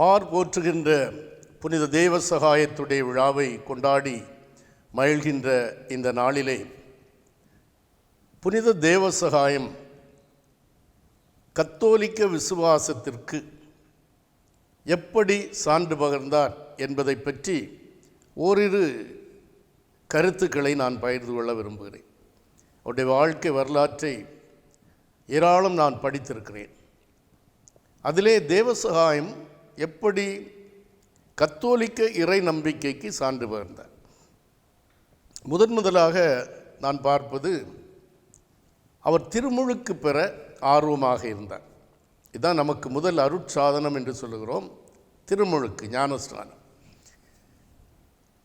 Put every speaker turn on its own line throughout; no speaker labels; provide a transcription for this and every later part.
பார் போற்றுகின்ற புனித தேவ சகாயத்துடைய விழாவை கொண்டாடி மகிழ்கின்ற இந்த நாளிலே புனித தேவ சகாயம் கத்தோலிக்க விசுவாசத்திற்கு எப்படி சான்று பகர்ந்தார் என்பதை பற்றி ஓரிரு கருத்துக்களை நான் பகிர்ந்து கொள்ள விரும்புகிறேன். அவருடைய வாழ்க்கை வரலாற்றை ஏராளம் நான் படித்திருக்கிறேன். அதிலே தேவசகாயம் எப்படி கத்தோலிக்க இறை நம்பிக்கைக்கு சான்று பகிர்ந்தார் முதன் முதலாக நான் பார்ப்பது அவர் திருமுழுக்கு பெற ஆர்வமாக இருந்தார். இதுதான் நமக்கு முதல் அருட்சாதனம் என்று சொல்லுகிறோம். திருமுழுக்கு ஞானஸ்நானம்.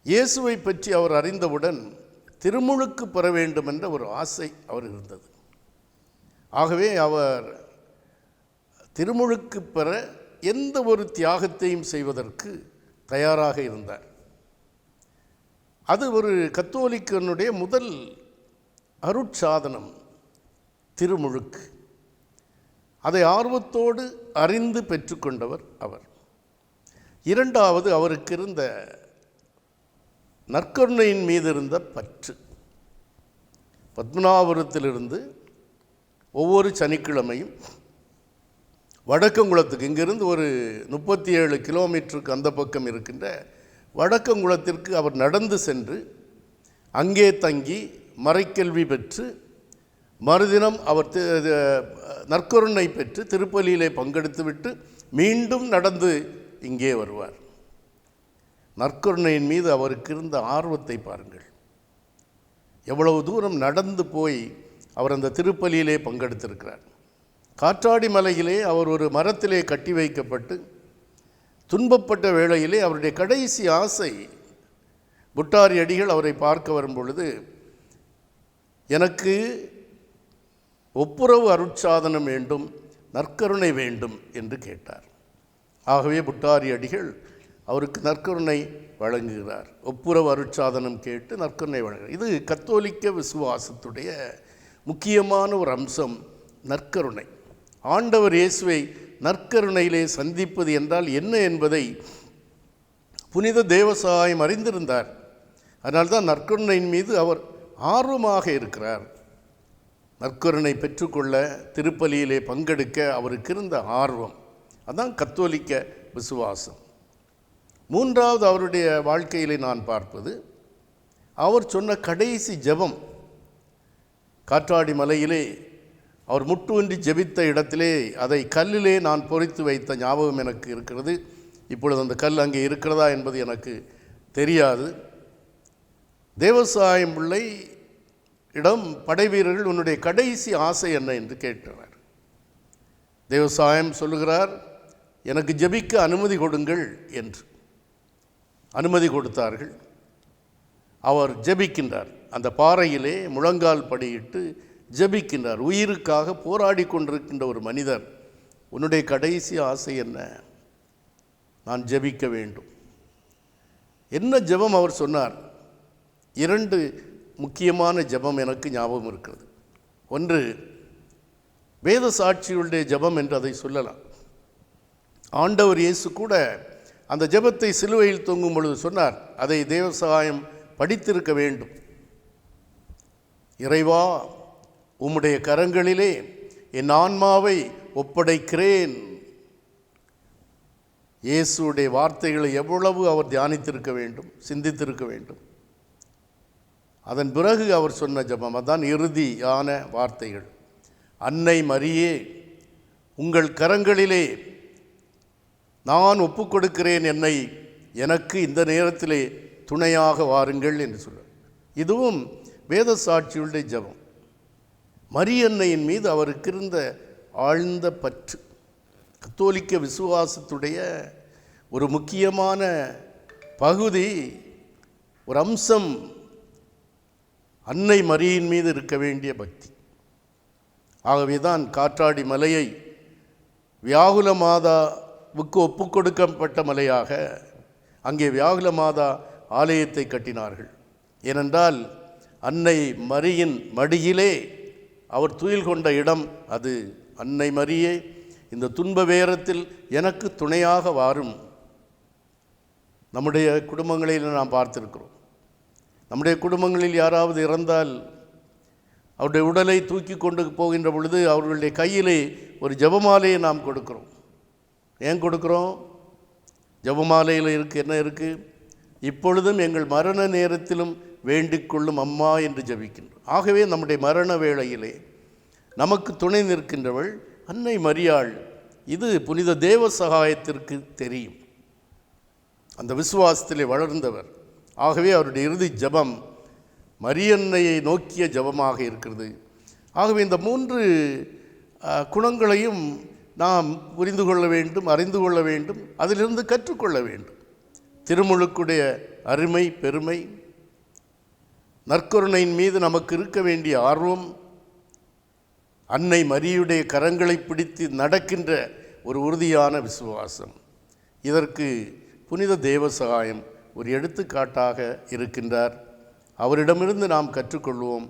இயேசுவை பற்றி அவர் அறிந்தவுடன் திருமுழுக்கு பெற வேண்டும் என்ற ஒரு ஆசை அவர் இருந்தது. ஆகவே அவர் திருமுழுக்கு பெற எந்த ஒரு தியாகத்தையும் செய்வதற்கு தயாராக இருந்தார். அது ஒரு கத்தோலிக்கனுடைய முதல் அருட்சாதனம் திருமுழுக்கு. அதை ஆர்வத்தோடு அறிந்து பெற்றுக்கொண்டவர் அவர். இரண்டாவது அவருக்கு இருந்த நற்கருணையின் மீது இருந்த பற்று. பத்மநாபுரத்திலிருந்து ஒவ்வொரு சனிக்கிழமையும் வடக்கங்குளத்துக்கு இங்கிருந்து ஒரு முப்பத்தி ஏழு கிலோமீட்டருக்கு அந்த பக்கம் இருக்கின்ற வடக்கங்குளத்திற்கு அவர் நடந்து சென்று அங்கே தங்கி மறைக்கல்வி பெற்று மறுதினம் அவர் தி- இது, நற்கருணை பெற்று திருப்பலியிலே பங்கெடுத்துவிட்டு மீண்டும் நடந்து இங்கே வருவார். நற்கருணையின் மீது அவருக்கு இருந்த ஆர்வத்தை பாருங்கள். எவ்வளவு தூரம் நடந்து போய் அவர் அந்த திருப்பலியிலே பங்கெடுத்திருக்கிறார். காற்றாடி மலையிலே அவர் ஒரு மரத்திலே கட்டி வைக்கப்பட்டு துன்பப்பட்ட வேளையிலே அவருடைய கடைசி ஆசை புட்டாரி அடிகள் அவரை பார்க்க வரும் பொழுது எனக்கு ஒப்புரவு அருட்சாதனம் வேண்டும் நற்கருணை வேண்டும் என்று கேட்டார். ஆகவே புட்டாரி அடிகள் அவருக்கு நற்கருணை வழங்குகிறார். ஒப்புரவு அருட்சாதனம் கேட்டு நற்கருணை வழங்குகிறார். இது கத்தோலிக்க விசுவாசத்துடைய முக்கியமான ஒரு அம்சம் நற்கருணை. ஆண்டவர் இயேசுவை நற்கருணையிலே சந்திப்பது என்றால் என்ன என்பதை புனித தேவசாயம் அறிந்திருந்தார். அதனால்தான் நற்கருணையின் மீது அவர் ஆர்வமாக இருக்கிறார். நற்கருணை பெற்றுக்கொள்ள திருப்பலியிலே பங்கெடுக்க அவருக்கு இருந்த ஆர்வம். அதான் கத்தோலிக்க விசுவாசம். மூன்றாவது அவருடைய வாழ்க்கையிலே நான் பார்ப்பது அவர் சொன்ன கடைசி ஜெபம் காற்றாடி மலையிலே அவர் முட்டுவின்றி ஜெபித்த இடத்திலே அதை கல்லிலே நான் பொறித்து வைத்த ஞாபகம் எனக்கு இருக்கிறது. இப்பொழுது அந்த கல் அங்கே இருக்கிறதா என்பது எனக்கு தெரியாது. தேவசாயம் பிள்ளை இடம் படைவீரர்கள் உன்னுடைய கடைசி ஆசை என்ன என்று கேட்டனர். தேவசாயம் சொல்லுகிறார் எனக்கு ஜெபிக்க அனுமதி கொடுங்கள் என்று. அனுமதி கொடுத்தார்கள். அவர் ஜெபிக்கின்றார். அந்த பாறையிலே முழங்கால் படியிட்டு ஜெபிக்கின்றார். உயிருக்காக போராடி கொண்டிருக்கின்ற ஒரு மனிதர் உன்னுடைய கடைசி ஆசை என்ன? நான் ஜெபிக்க வேண்டும். என்ன ஜெபம்? அவர் சொன்னார் இரண்டு முக்கியமான ஜெபம் எனக்கு ஞாபகம் இருக்கிறது. ஒன்று வேத சாட்சியுடைய ஜெபம் என்று அதை சொல்லலாம். ஆண்டவர் இயேசு கூட அந்த ஜெபத்தை சிலுவையில் தொங்கும் பொழுது சொன்னார் அதை தேவசாயம் படித்திருக்க வேண்டும். இறைவா உம்முடைய கரங்களிலே என் ஆன்மாவை ஒப்படைக்கிறேன். இயேசுடைய வார்த்தைகளை எவ்வளவு அவர் தியானித்திருக்க வேண்டும் சிந்தித்திருக்க வேண்டும். அதன் பிறகு அவர் சொன்ன ஜெபம் அதான் இறுதியான வார்த்தைகள். அன்னை மரியே உங்கள் கரங்களிலே நான் ஒப்புக்கொடுக்கிறேன் என்னை எனக்கு இந்த நேரத்திலே துணையாக வாருங்கள் என்று சொல்றார். இதுவும் வேத சாட்சியுடைய ஜெபம். மரியன்னையின் மீது அவருக்கு இருந்த ஆழ்ந்த பற்று கத்தோலிக்க விசுவாசத்துடைய ஒரு முக்கியமான பகுதி ஒரு அம்சம் அன்னை மரியின் மீது இருக்க வேண்டிய பக்தி. ஆகவே தான் காற்றாடி மலையை வியாகுல மாதாவுக்கு ஒப்பு கொடுக்கப்பட்ட மலையாக அங்கே வியாகுல மாதா ஆலயத்தை கட்டினார்கள். ஏனென்றால் அன்னை மரியின் மடியிலே அவர் துயில் கொண்ட இடம் அது அன்னை மரியே. இந்த துன்ப வேரத்தில் எனக்கு துணையாக வாரும். நம்முடைய குடும்பங்களில் நாம் பார்த்திருக்கிறோம். நம்முடைய குடும்பங்களில் யாராவது இறந்தால் அவருடைய உடலை தூக்கி கொண்டு போகின்ற பொழுது அவர்களுடைய கையிலே ஒரு ஜபமாலையை நாம் கொடுக்கிறோம். ஏன் கொடுக்குறோம்? ஜபமாலையில் இருக்குது என்ன இருக்குது இப்பொழுதும் எங்கள் மரண நேரத்திலும் வேண்டிக்கொள்ளும் அம்மா என்று ஜபிக்கின்றோம். ஆகவே நம்முடைய மரண வேளையிலே நமக்கு துணை நிற்கின்றவள் அன்னை மரியாள். இது புனித தேவ சகாயத்திற்கு தெரியும். அந்த விசுவாசத்திலே வளர்ந்தவர். ஆகவே அவருடைய இறுதி ஜெபம் மரியன்னையை நோக்கிய ஜெபமாக இருக்கிறது. ஆகவே இந்த மூன்று குணங்களையும் நாம் புரிந்து கொள்ள வேண்டும் அறிந்து கொள்ள வேண்டும் அதிலிருந்து கற்றுக்கொள்ள வேண்டும். திருமுழுக்குடைய அருமை பெருமை நற்கருணையின் மீது நமக்கு இருக்க வேண்டிய ஆர்வம் அன்னை மரியுடைய கரங்களை பிடித்து நடக்கின்ற ஒரு உறுதியான விசுவாசம். இதற்கு புனித தேவ சகாயம் ஒரு எடுத்துக்காட்டாக இருக்கின்றார். அவரிடமிருந்து நாம் கற்றுக்கொள்வோம்.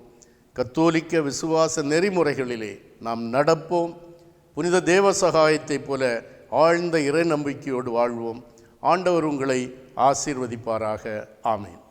கத்தோலிக்க விசுவாச நெறிமுறைகளிலே நாம் நடப்போம். புனித தேவ சகாயத்தைப் போல ஆழ்ந்த இறை நம்பிக்கையோடு வாழ்வோம். ஆண்டவர் உங்களை ஆசீர்வதிப்பாராக. ஆமேன்.